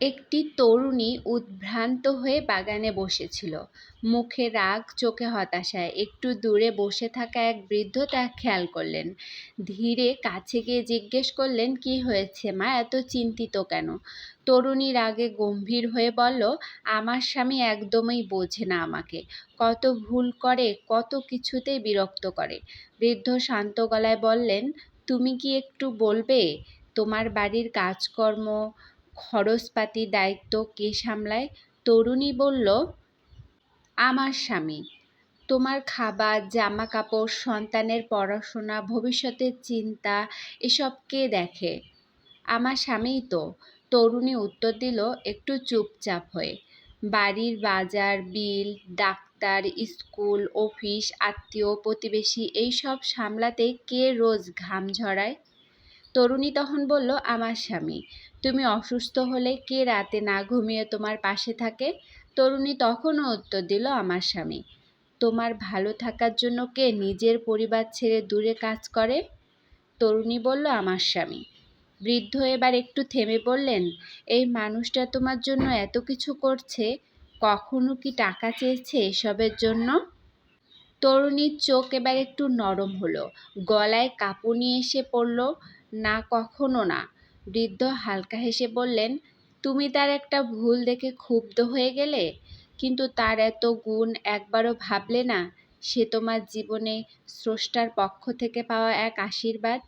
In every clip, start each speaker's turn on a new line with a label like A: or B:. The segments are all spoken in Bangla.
A: একটি তরুণী উদ্ভ্রান্ত হয়ে বাগানে বসেছিল। মুখে রাগ, চোখে হতাশায় একটু দূরে বসে থাকা এক বৃদ্ধ তা খেয়াল করলেন। ধীরে কাছে গিয়ে জিজ্ঞেস করলেন, কি হয়েছে মা? এত চিন্তিত কেন? তরুণী রাগে গম্ভীর হয়ে বলল, আমার স্বামী একদমই বোঝে না আমাকে। কত ভুল করে, কত কিছুতেই বিরক্ত করে। বৃদ্ধ শান্ত গলায় বললেন, তুমি কি একটু বলবে? তোমার বাড়ির কাজকর্ম খরচপাতির দায়িত্ব কে সামলায়? তরুণী বলল, আমার স্বামী। তোমার খাবার জামা কাপড় সন্তানের পড়াশোনা, ভবিষ্যতের চিন্তা, এসব কে দেখে? আমার স্বামীই তো। তরুণী উত্তর দিল, একটু চুপচাপ হয়ে। বাড়ির বাজার, বিল, ডাক্তার, স্কুল, অফিস, আত্মীয়, প্রতিবেশী, এইসব সামলাতে কে রোজ ঘাম ঝরায়? তরুণী তখন বলল, আমার স্বামী, তুমি অসুস্থ হলে কে রাতে না ঘুমিয়ে তোমার পাশে থাকে? তরুণী তখনও উত্তর দিল, আমার স্বামী, তোমার ভালো থাকার জন্য কে নিজের পরিবার ছেড়ে দূরে কাজ করে? তরুণী বলল, আমার স্বামী, বৃদ্ধ এবার একটু থেমে বললেন এই মানুষটা তোমার জন্য এত কিছু করছে, কখনো কি টাকা চেয়েছে এসবের জন্য? তরুণীর চোখ এবার একটু নরম হলো, গলায় কাঁপুনি এসে পড়ল না, কখনো না। বৃদ্ধ হালকা হেসে বললেন, তুমি তার একটা ভুল দেখে ক্ষুব্ধ হয়ে গেলে? কিন্তু তার এত গুণ একবারও ভাবলে না? সে তোমার জীবনে স্রষ্টার পক্ষ থেকে পাওয়া এক আশীর্বাদ?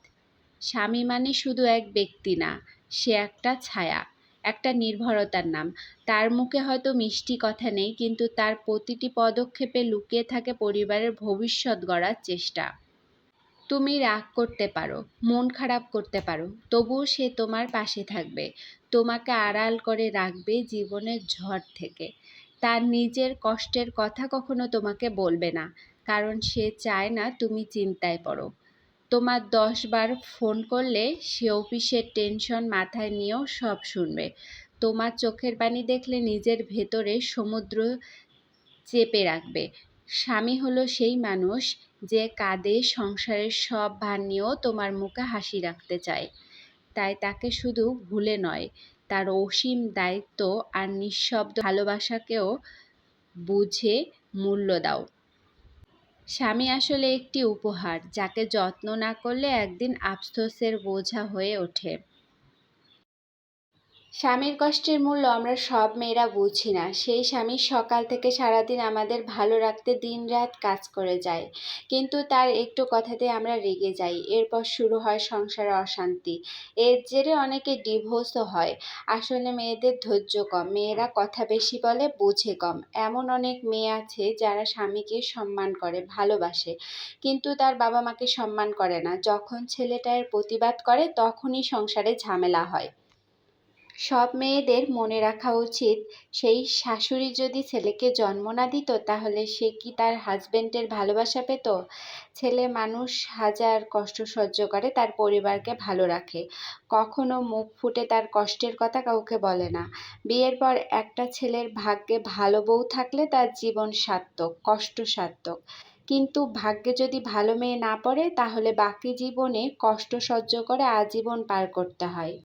A: স্বামী মানে শুধু এক ব্যক্তি না, সে একটা ছায়া, একটা নির্ভরতার নাম। তার মুখে হয়তো মিষ্টি কথা নেই, কিন্তু তার প্রতিটি পদক্ষেপে লুকিয়ে থাকে পরিবারের ভবিষ্যৎ গড়ার চেষ্টা। তুমি রাগ করতে পারো, মন খারাপ করতে পারো, তবুও সে তোমার পাশে থাকবে। তোমাকে আড়াল করে রাখবে জীবনের ঝড় থেকে। তার নিজের কষ্টের কথা কখনো তোমাকে বলবে না, কারণ সে চায় না তুমি চিন্তায় পড়ো। তোমার দশ বার ফোন করলে সে অফিসের টেনশন মাথায় নিয়েও সব শুনবে। তোমার চোখের পানি দেখলে নিজের ভেতরে সমুদ্র চেপে রাখবে। স্বামী হলো সেই মানুষ যে কাঁদে সংসারের সব ভার নিয়েও তোমার মুখে হাসি রাখতে চায়। তাই তাকে শুধু ভুলে নয়, তার অসীম দায়িত্ব আর নিঃশব্দ ভালোবাসাকেও বুঝে মূল্য দাও। স্বামী আসলে একটি উপহার, যাকে যত্ন না করলে একদিন আফসোসের বোঝা হয়ে ওঠে। স্বামীর কষ্টের মূল্য আমরা সব মেয়েরা বুঝি না। সেই স্বামী সকাল থেকে সারাদিন আমাদের ভালো রাখতে দিনরাত কাজ করে যায়। কিন্তু তার একটু কথাতে আমরা রেগে যাই। এরপর শুরু হয় সংসারে অশান্তি। এর জেরে অনেকে ডিভোর্সও হয়। আসলে মেয়েদের ধৈর্য কম। মেয়েরা কথা বেশি বলে, বোঝে কম। এমন অনেক মেয়ে আছে যারা স্বামীকে সম্মান করে, ভালোবাসে। কিন্তু তার বাবা মাকে সম্মান করে না। যখন ছেলেটার প্রতিবাদ করে, তখনই সংসারে ঝামেলা হয়। সব মেয়েদের মনে রাখা উচিত, সেই শাশুড়ি যদি ছেলেকে জন্ম না দিত, তাহলে সে কি তার হাজবেন্ডের ভালোবাসা পেত? ছেলে মানুষ হাজার কষ্ট সহ্য করে, তার পরিবারকে ভালো রাখে। কখনো মুখ ফুটে তার কষ্টের কথা কাউকে বলে না। বিয়ের পর একটা ছেলের ভাগ্যে ভালো বউ থাকলে তার জীবন সার্থক, কষ্ট সার্থক। কিন্তু ভাগ্যে যদি ভালো মেয়ে না পড়ে, তাহলে বাকি জীবনে কষ্ট সহ্য করে আজীবন পার করতে হয়।